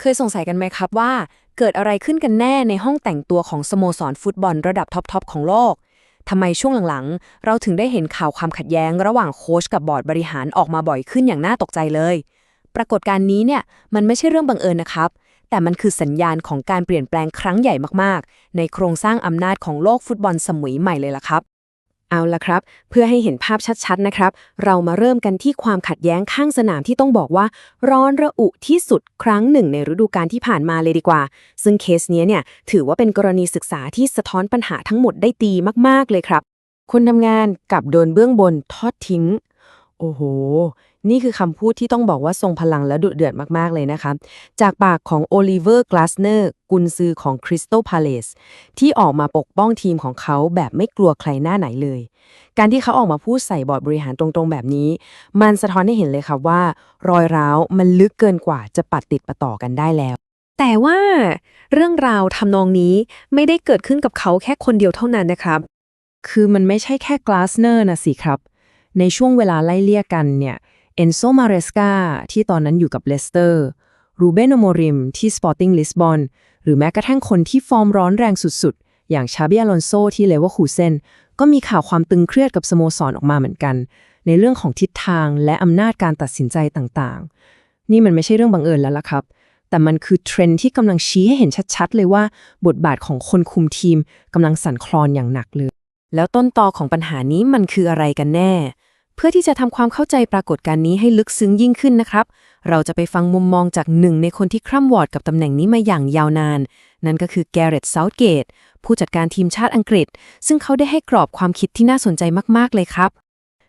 เคยสงสัยกันไหมครับว่า เกิดอะไรขึ้นกันแน่ในห้องแต่งตัวของสโมสรฟุตบอลระดับท็อปๆของโลกทำไมช่วงหลังๆ เราถึงได้เห็นข่าวความขัดแย้ง ระหว่างโค้ชกับบอร์ดบริหารออกมาบ่อยขึ้นอย่างน่าตกใจเลย ปรากฏการณ์นี้เนี่ยมันไม่ใช่เรื่องบังเอิญนะครับ แต่มันคือสัญญาณของการเปลี่ยนแปลงครั้งใหญ่มากๆ ในโครงสร้างอำนาจของโลกฟุตบอลสมุยใหม่เลยล่ะครับ เอาละครับ เพื่อให้เห็นภาพชัดๆนะครับ เรามาเริ่มกันที่ความขัดแย้งข้างสนามที่ต้องบอกว่า ร้อนระอุที่สุดครั้งหนึ่งในฤดูกาลที่ผ่านมาเลยดีกว่า ซึ่งเคสเนี้ยเนี่ยถือว่าเป็นกรณีศึกษาที่สะท้อนปัญหาทั้งหมดได้ดีมากๆเลยครับ คนทำงานกับโดนเบื้องบนทอดทิ้ง โอ้โห นี่คือคำพูดที่ต้องบอกว่าทรงพลังและดุเดือดมาก ๆ เลยนะคะจากปากของโอลิเวอร์กลาสเนอร์กุนซือของคริสตัลพาเลสที่ออกมาปกป้องทีมของเขาแบบไม่กลัวใครหน้าไหนเลย การที่เขาออกมาพูดใส่บอร์ดบริหารตรงๆ แบบนี้ มันสะท้อนให้เห็นเลยครับว่า รอยร้าวมันลึกเกินกว่าจะปัดติดประต่อกันได้แล้ว แต่ว่าเรื่องราวทำนองนี้ไม่ได้เกิดขึ้นกับเขาแค่คนเดียวเท่านั้นนะครับ คือมันไม่ใช่แค่กลาสเนอร์นะสิครับ ในช่วงเวลาไล่เลี่ยกันเนี่ยเอนโซมาเรสกาที่ตอนนั้นอยู่กับเลสเตอร์รูเบนโมริมที่สปอร์ติ้งลิสบอนหรือแม้กระทั่งคนที่ฟอร์มร้อนแรงสุดๆ อย่างชาเบียลอนโซที่เลเวอร์คูเซนก็มีข่าวความตึงเครียดกับสโมสรออกมาเหมือนกัน ในเรื่องของทิศทางและอำนาจการตัดสินใจต่างๆ นี่มันไม่ใช่เรื่องบังเอิญแล้วล่ะครับ แต่มันคือเทรนด์ที่กำลังชี้ให้เห็นชัดๆ เลยว่าบทบาทของคนคุมทีมกำลังสั่นคลอนอย่างหนักเลย แล้วต้นตอของปัญหานี้มันคืออะไรกันแน่ เพื่อที่จะทำความเข้าใจปรากฏการณ์นี้ให้ลึกซึ้งยิ่งขึ้นนะครับ เราจะไปฟังมุมมองจากหนึ่งในคนที่คร่ำวอดกับตำแหน่งนี้มาอย่างยาวนาน นั่นก็คือแกเรตเซาท์เกตผู้จัดการทีมชาติอังกฤษ ซึ่งเขาได้ให้กรอบความคิดที่น่าสนใจมากๆเลยครับ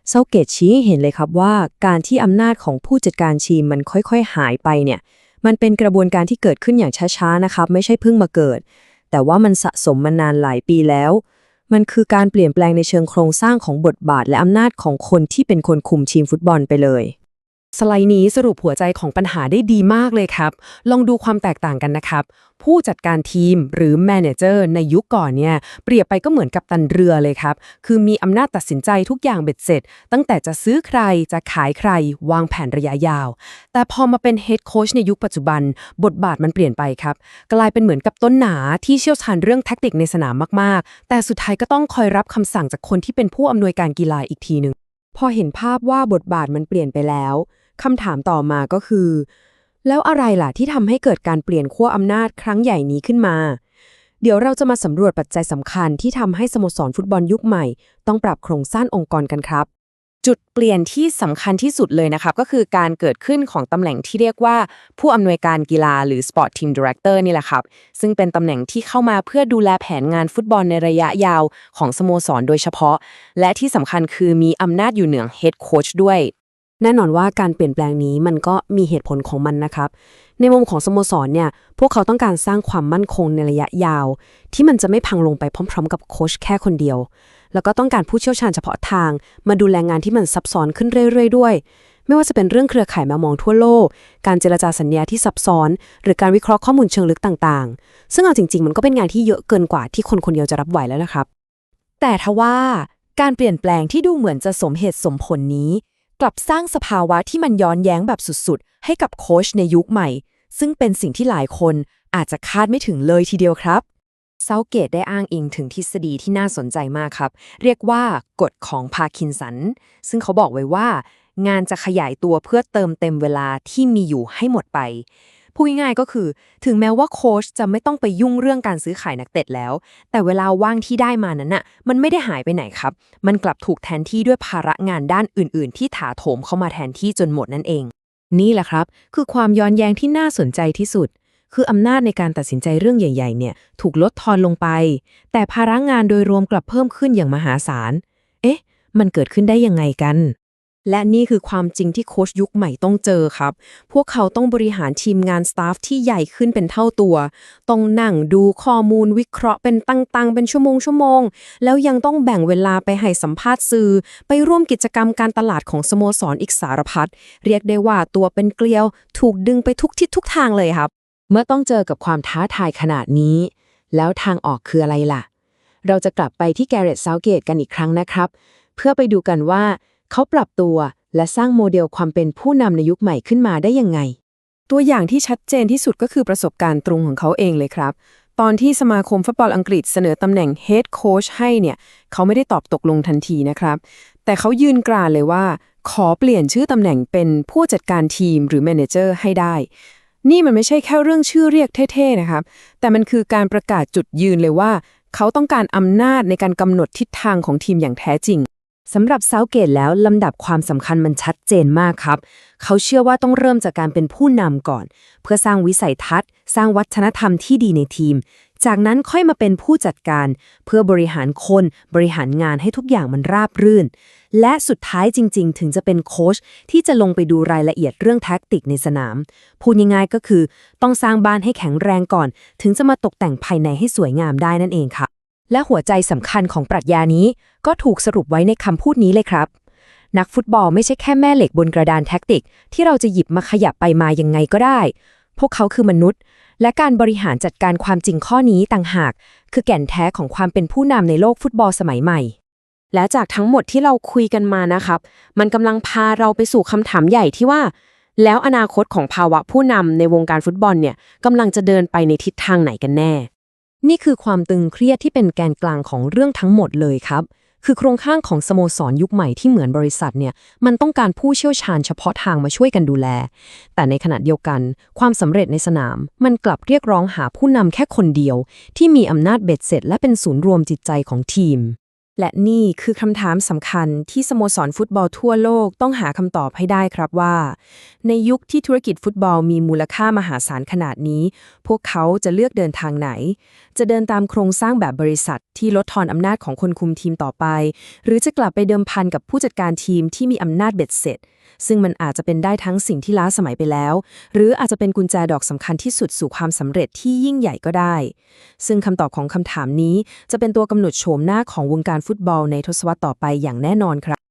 เซาท์เกตชี้ให้เห็นเลยครับว่าการที่อำนาจของผู้จัดการทีมมันค่อยๆ หายไปเนี่ยมันเป็นกระบวนการที่เกิดขึ้นอย่างช้าๆนะครับ ไม่ใช่เพิ่งมาเกิด แต่ว่ามันสะสมมานานหลายปีแล้ว มันคือการเปลี่ยนแปลงในเชิงโครงสร้างของบทบาทและอำนาจของคนที่เป็นคนคุมทีมฟุตบอลไปเลย สไลด์นี้สรุปหัวใจของปัญหาได้ดีมากเลยครับ ลองดูความแตกต่างกันนะครับ ผู้จัดการทีมหรือแมเนเจอร์ในยุคก่อนเนี่ย เปรียบไปก็เหมือนกับตันเรือเลยครับ คือมีอำนาจตัดสินใจทุกอย่างเบ็ดเสร็จ ตั้งแต่จะซื้อใครจะขายใคร วางแผนระยะยาว แต่พอมาเป็นเฮดโค้ชในยุคปัจจุบัน บทบาทมันเปลี่ยนไปครับ กลายเป็นเหมือนกับต้นหนาที่เชี่ยวชาญเรื่องแท็กติกในสนามมากๆ แต่สุดท้ายก็ต้องคอยรับคำสั่งจากคนที่เป็นผู้อำนวยการกีฬาอีกทีหนึ่งพอเห็นภาพว่าบทบาทมันเปลี่ยนไปแล้ว คำถามต่อมาก็คือ แล้วอะไรล่ะที่ทำให้เกิดการเปลี่ยนขั้วอำนาจครั้งใหญ่นี้ขึ้นมา เดี๋ยวเราจะมาสำรวจปัจจัยสำคัญที่ทำให้สโมสรฟุตบอลยุคใหม่ ต้องปรับโครงสร้างองค์กรกันครับ จุดเปลี่ยนที่สำคัญที่สุดเลยนะครับ ก็คือการเกิดขึ้นของตำแหน่งที่เรียกว่า ผู้อำนวยการกีฬาหรือ Sport Team Director นี่แหละครับ ซึ่งเป็นตำแหน่งที่เข้ามาเพื่อดูแลแผนงานฟุตบอลในระยะยาวของสโมสรโดยเฉพาะ และที่สำคัญคือมีอำนาจอยู่เหนือ Head Coach ด้วย แน่นอนว่าการเปลี่ยนแปลงนี้มันก็มีเหตุผลของมันนะครับ ในมุมของสโมสรเนี่ย พวกเขาต้องการสร้างความมั่นคงในระยะยาว ที่มันจะไม่พังลงไปพร้อม ๆ กับโค้ชแค่คนเดียว แล้วก็ต้องการผู้เชี่ยวชาญเฉพาะทาง มาดูแลงานที่มันซับซ้อนขึ้นเรื่อย ๆ ด้วย ไม่ว่าจะเป็นเรื่องเครือข่ายแมวมองทั่วโลก การเจรจาสัญญาที่ซับซ้อน หรือการวิเคราะห์ข้อมูลเชิงลึกต่าง ๆ ซึ่งเอาจริง ๆ มันก็เป็นงานที่เยอะเกินกว่าที่คนคนเดียวจะรับไหวแล้วนะครับ แต่ทว่าการเปลี่ยนแปลงที่ดูเหมือนจะสมเหตุสมผลนี้ กลับสร้างสภาวะที่มันย้อนแย้งแบบสุดๆ ให้กับโค้ชในยุคใหม่ ซึ่งเป็นสิ่งที่หลายคนอาจจะคาดไม่ถึงเลยทีเดียวครับเซาเกตได้อ้างอิงถึงทฤษฎีที่น่าสนใจมากครับ เรียกว่ากฎของพาร์คินสัน ซึ่งเขาบอกไว้ว่า งานจะขยายตัวเพื่อเติมเต็มเวลาที่มีอยู่ให้หมดไป พูดง่ายๆก็คือ ถึงแม้ว่าโค้ชจะไม่ต้องไปยุ่งเรื่องการซื้อขายนักเตะแล้ว แต่เวลาว่างที่ได้มานั้นน่ะ มันไม่ได้หายไปไหนครับ มันกลับถูกแทนที่ด้วยภาระงานด้านอื่น ๆ ที่ถาโถมเข้ามาแทนที่จนหมดนั่นเอง นี่แหละครับ คือความย้อนแย้งที่น่าสนใจที่สุด คืออำนาจในการตัดสินใจเรื่องใหญ่ ๆ เนี่ย ถูกลดทอนลงไป แต่ภาระงานโดยรวมกลับเพิ่มขึ้นอย่างมหาศาล เอ๊ะ มันเกิดขึ้นได้ยังไงกัน และนี่คือความจริงที่โค้ชยุคใหม่ต้องเจอครับ พวกเขาต้องบริหารทีมงานสตาฟที่ใหญ่ขึ้นเป็นเท่าตัว ต้องนั่งดูข้อมูลวิเคราะห์เป็นตั้งๆ เป็นชั่วโมงชั่วโมง แล้วยังต้องแบ่งเวลาไปให้สัมภาษณ์สื่อ ไปร่วมกิจกรรมการตลาดของสโมสรอีกสารพัด เรียกได้ว่าตัวเป็นเกลียว ถูกดึงไปทุกทิศทุกทางเลยครับ เมื่อต้องเจอกับความท้าทายขนาดนี้ แล้วทางออกคืออะไรล่ะ เราจะกลับไปที่แกเรตเซาเกตกันอีกครั้งนะครับ เพื่อไปดูกันว่า เขาปรับตัวและสร้างโมเดลความเป็นผู้นำในยุคใหม่ขึ้นมาได้ยังไง ตัวอย่างที่ชัดเจนที่สุดก็คือประสบการณ์ตรงของเขาเองเลยครับ ตอนที่สมาคมฟุตบอลอังกฤษเสนอตำแหน่ง Head Coach ให้เนี่ย เขาไม่ได้ตอบตกลงทันทีนะครับ แต่เขายืนกรานเลยว่า ขอเปลี่ยนชื่อตำแหน่งเป็นผู้จัดการทีมหรือ Manager ให้ได้ นี่มันไม่ใช่แค่เรื่องชื่อเรียกเท่ๆนะครับ แต่มันคือการประกาศจุดยืนเลยว่า เขาต้องการอำนาจในการกำหนดทิศทางของทีมอย่างแท้จริง สำหรับเซาเกตแล้ว ลำดับความสำคัญมันชัดเจนมากครับ เขาเชื่อว่าต้องเริ่มจากการเป็นผู้นำก่อน เพื่อสร้างวิสัยทัศน์ สร้างวัฒนธรรมที่ดีในทีม จากนั้นค่อยมาเป็นผู้จัดการ เพื่อบริหารคนบริหารงานให้ทุกอย่างมันราบรื่น และสุดท้ายจริง ๆ ถึงจะเป็นโค้ชที่จะลงไปดูรายละเอียดเรื่องแท็กติกในสนาม พูดง่ายๆก็คือ ต้องสร้างบ้านให้แข็งแรงก่อน ถึงจะมาตกแต่งภายในให้สวยงามได้นั่นเองค่ะ และหัวใจสำคัญของปรัชญานี้ ก็ถูกสรุปไว้ในคำพูดนี้เลยครับ นักฟุตบอลไม่ใช่แค่แม่เหล็กบนกระดานแท็กติก ที่เราจะหยิบมาขยับไปมายังไงก็ได้ พวกเขาคือมนุษย์ และการบริหารจัดการความจริงข้อนี้ต่างหาก คือแก่นแท้ของความเป็นผู้นำในโลกฟุตบอลสมัยใหม่ และจากทั้งหมดที่เราคุยกันมานะครับ มันกำลังพาเราไปสู่คำถามใหญ่ที่ว่า แล้วอนาคตของภาวะผู้นำในวงการฟุตบอลเนี่ยกำลังจะเดินไปในทิศทางไหนกันแน่ นี่คือความตึงเครียดที่เป็นแกนกลางของเรื่องทั้งหมดเลยครับ คือโครงข้างของสโมสรยุคใหม่ที่เหมือนบริษัทเนี่ย มันต้องการผู้เชี่ยวชาญเฉพาะทางมาช่วยกันดูแล แต่ในขณะเดียวกัน ความสำเร็จในสนาม มันกลับเรียกร้องหาผู้นำแค่คนเดียว ที่มีอำนาจเบ็ดเสร็จ และเป็นศูนย์รวมจิตใจของทีม และนี่คือคำถามสำคัญที่สโมสรฟุตบอลทั่วโลกต้องหาคำตอบให้ได้ครับว่า ในยุคที่ธุรกิจฟุตบอลมีมูลค่ามหาศาลขนาดนี้ พวกเขาจะเลือกเดินทางไหน จะเดินตามโครงสร้างแบบบริษัท ที่ลดทอนอำนาจของคนคุมทีมต่อไป หรือจะกลับไปเดิมพันกับผู้จัดการทีมที่มีอำนาจเบ็ดเสร็จ ซึ่งมันอาจจะเป็นได้ทั้งสิ่งที่ล้าสมัยไปแล้ว หรืออาจจะเป็นกุญแจดอกสำคัญที่สุดสู่ความสำเร็จที่ยิ่งใหญ่ก็ได้ ซึ่งคำตอบของคำถามนี้จะเป็นตัวกำหนดโฉมหน้าของวงการฟุตบอลในทศวรรษต่อไปอย่างแน่นอนครับ